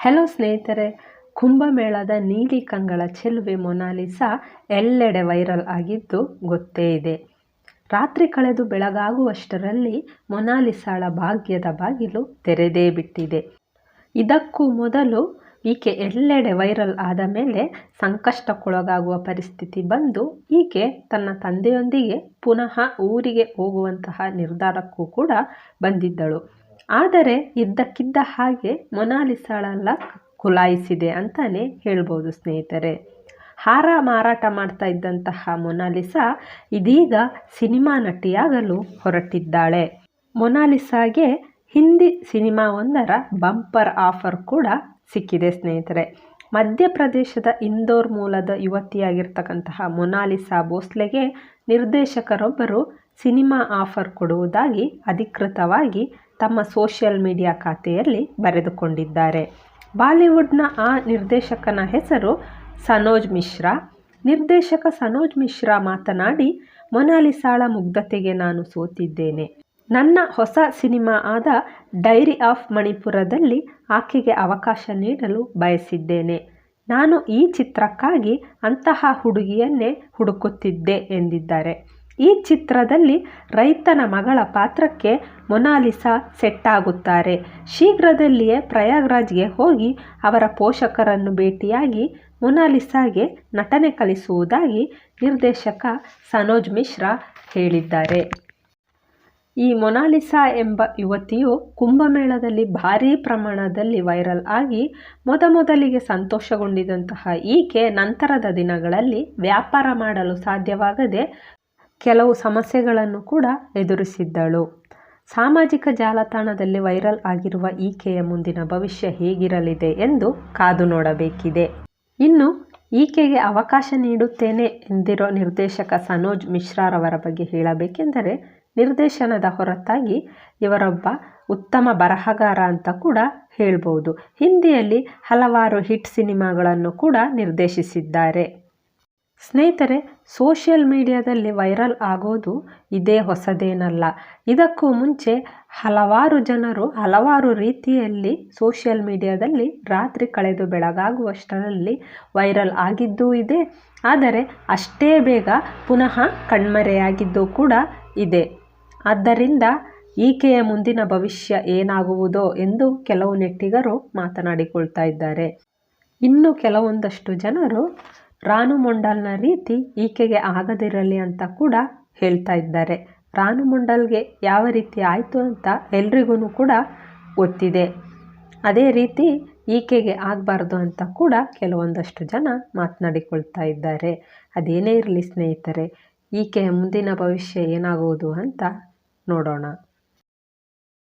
Hello ಸ್ನೇಹಿತರೆ, ಕುಂಭಮೇಳದ ನೀಲಿ ಕಂಗಳ ಚೆಲುವೆ ಮೊನಾಲಿಸಾ ಎಲ್ಲೆಡೆ ವೈರಲ್ ಆಗಿದ್ದು ಗೊತ್ತೇ ಇದೆ. ರಾತ್ರಿ ಕಳೆದು ಬೆಳಗಾಗುವಷ್ಟರಲ್ಲಿ ಮೊನಾಲಿಸಾಳ ಭಾಗ್ಯದ ಬಾಗಿಲು ತೆರೆದೇ ಬಿಟ್ಟಿದೆ. ಇದಕ್ಕೂ ಮೊದಲು ಈಕೆ ಎಲ್ಲೆಡೆ ವೈರಲ್ ಆದ ಮೇಲೆ ಸಂಕಷ್ಟಕ್ಕೊಳಗಾಗುವ ಪರಿಸ್ಥಿತಿ ಬಂದು ಈಕೆ ತನ್ನ ತಂದೆಯೊಂದಿಗೆ ಪುನಃ ಊರಿಗೆ ಹೋಗುವಂತಹ ನಿರ್ಧಾರಕ್ಕೂ ಕೂಡ ಬಂದಿದ್ದಳು. ಆದರೆ ಇದ್ದಕ್ಕಿದ್ದ ಹಾಗೆ ಮೊನಾಲಿಸಾಳ ಲಕ್ ಕುಲಾಯಿಸಿದೆ ಅಂತಲೇ ಹೇಳ್ಬೋದು ಸ್ನೇಹಿತರೆ. ಹಾರ ಮಾರಾಟ ಮಾಡ್ತಾ ಇದ್ದಂತಹ ಮೊನಾಲಿಸಾ ಇದೀಗ ಸಿನಿಮಾ ನಟಿಯಾಗಲು ಹೊರಟಿದ್ದಾಳೆ. ಮೊನಾಲಿಸಾಗೆ ಹಿಂದಿ ಸಿನಿಮಾವೊಂದರ ಬಂಪರ್ ಆಫರ್ ಕೂಡ ಸಿಕ್ಕಿದೆ ಸ್ನೇಹಿತರೆ. ಮಧ್ಯಪ್ರದೇಶದ ಇಂದೋರ್ ಮೂಲದ ಯುವತಿಯಾಗಿರ್ತಕ್ಕಂತಹ ಮೊನಾಲಿಸಾ ಭೋಸ್ಲೆಗೆ ನಿರ್ದೇಶಕರೊಬ್ಬರು ಸಿನಿಮಾ ಆಫರ್ ಕೊಡುವುದಾಗಿ ಅಧಿಕೃತವಾಗಿ ತಮ್ಮ ಸೋಷಿಯಲ್ ಮೀಡಿಯಾ ಖಾತೆಯಲ್ಲಿ ಬರೆದುಕೊಂಡಿದ್ದಾರೆ. ಬಾಲಿವುಡ್ನ ಆ ನಿರ್ದೇಶಕನ ಹೆಸರು ಸನೋಜ್ ಮಿಶ್ರಾ. ನಿರ್ದೇಶಕ ಸನೋಜ್ ಮಿಶ್ರಾ ಮಾತನಾಡಿ, ಮೊನಾಲಿಸಾಳ ಮುಗ್ಧತೆಗೆ ನಾನು ಸೋತಿದ್ದೇನೆ. ನನ್ನ ಹೊಸ ಸಿನಿಮಾ ಆದ ಡೈರಿ ಆಫ್ ಮಣಿಪುರದಲ್ಲಿ ಆಕೆಗೆ ಅವಕಾಶ ನೀಡಲು ಬಯಸಿದ್ದೇನೆ. ನಾನು ಈ ಚಿತ್ರಕ್ಕಾಗಿ ಅಂತಹ ಹುಡುಗಿಯನ್ನೇ ಹುಡುಕುತ್ತಿದ್ದೆ ಎಂದಿದ್ದಾರೆ. ಈ ಚಿತ್ರದಲ್ಲಿ ರೈತನ ಮಗಳ ಪಾತ್ರಕ್ಕೆ ಮೊನಾಲಿಸಾ ಸೆಟ್ ಆಗುತ್ತಾರೆ. ಶೀಘ್ರದಲ್ಲಿಯೇ ಪ್ರಯಾಗ್ರಾಜ್ಗೆ ಹೋಗಿ ಅವರ ಪೋಷಕರನ್ನು ಭೇಟಿಯಾಗಿ ಮೊನಾಲಿಸಾಗೆ ನಟನೆ ಕಲಿಸುವುದಾಗಿ ನಿರ್ದೇಶಕ ಸನೋಜ್ ಮಿಶ್ರಾ ಹೇಳಿದ್ದಾರೆ. ಈ ಮೊನಾಲಿಸಾ ಎಂಬ ಯುವತಿಯು ಕುಂಭಮೇಳದಲ್ಲಿ ಭಾರೀ ಪ್ರಮಾಣದಲ್ಲಿ ವೈರಲ್ ಆಗಿ ಮೊದಮೊದಲಿಗೆ ಸಂತೋಷಗೊಂಡಿದಂತಹ ಈಕೆ ನಂತರದ ದಿನಗಳಲ್ಲಿ ವ್ಯಾಪಾರ ಮಾಡಲು ಸಾಧ್ಯವಾಗದೆ ಕೆಲವು ಸಮಸ್ಯೆಗಳನ್ನು ಕೂಡ ಎದುರಿಸಿದ್ದಳು. ಸಾಮಾಜಿಕ ಜಾಲತಾಣದಲ್ಲಿ ವೈರಲ್ ಆಗಿರುವ ಈಕೆಯ ಮುಂದಿನ ಭವಿಷ್ಯ ಹೇಗಿರಲಿದೆ ಎಂದು ಕಾದು ನೋಡಬೇಕಿದೆ. ಇನ್ನು ಈಕೆಗೆ ಅವಕಾಶ ನೀಡುತ್ತೇನೆ ಎಂದಿರೋ ನಿರ್ದೇಶಕ ಸನೋಜ್ ಮಿಶ್ರಾರವರ ಬಗ್ಗೆ ಹೇಳಬೇಕೆಂದರೆ, ನಿರ್ದೇಶನದ ಹೊರತಾಗಿ ಇವರೊಬ್ಬ ಉತ್ತಮ ಬರಹಗಾರ ಅಂತ ಕೂಡ ಹೇಳ್ಬೋದು. ಹಿಂದಿಯಲ್ಲಿ ಹಲವಾರು ಹಿಟ್ ಸಿನಿಮಾಗಳನ್ನು ಕೂಡ ನಿರ್ದೇಶಿಸಿದ್ದಾರೆ. ಸ್ನೇಹಿತರೆ, ಸೋಷಿಯಲ್ ಮೀಡಿಯಾದಲ್ಲಿ ವೈರಲ್ ಆಗೋದು ಇದೇ ಹೊಸದೇನಲ್ಲ. ಇದಕ್ಕೂ ಮುಂಚೆ ಹಲವಾರು ಜನರು ಹಲವಾರು ರೀತಿಯಲ್ಲಿ ಸೋಷಿಯಲ್ ಮೀಡಿಯಾದಲ್ಲಿ ರಾತ್ರಿ ಕಳೆದು ಬೆಳಗಾಗುವಷ್ಟರಲ್ಲಿ ವೈರಲ್ ಆಗಿದ್ದೂ ಇದೆ. ಆದರೆ ಅಷ್ಟೇ ಬೇಗ ಪುನಃ ಕಣ್ಮರೆಯಾಗಿದ್ದು ಕೂಡ ಇದೆ. ಆದ್ದರಿಂದ ಈಕೆಯ ಮುಂದಿನ ಭವಿಷ್ಯ ಏನಾಗುವುದೋ ಎಂದು ಕೆಲವು ನೆಟ್ಟಿಗರು ಮಾತನಾಡಿಕೊಳ್ತಾ ಇದ್ದಾರೆ. ಇನ್ನು ಕೆಲವೊಂದಷ್ಟು ಜನರು ರಾನು ಮೊಂಡಲ್ನ ರೀತಿ ಈಕೆಗೆ ಆಗದಿರಲಿ ಅಂತ ಕೂಡ ಹೇಳ್ತಾ ಇದ್ದಾರೆ. ರಾನು ಮೊಂಡಲ್ಗೆ ಯಾವ ರೀತಿ ಆಯಿತು ಅಂತ ಎಲ್ರಿಗೂ ಕೂಡ ಗೊತ್ತಿದೆ. ಅದೇ ರೀತಿ ಈಕೆಗೆ ಆಗಬಾರ್ದು ಅಂತ ಕೂಡ ಕೆಲವೊಂದಷ್ಟು ಜನ ಮಾತನಾಡಿಕೊಳ್ತಾ ಇದ್ದಾರೆ. ಅದೇನೇ ಇರಲಿ ಸ್ನೇಹಿತರೆ, ಈಕೆಯ ಮುಂದಿನ ಭವಿಷ್ಯ ಏನಾಗುವುದು ಅಂತ ನೋಡೋಣ.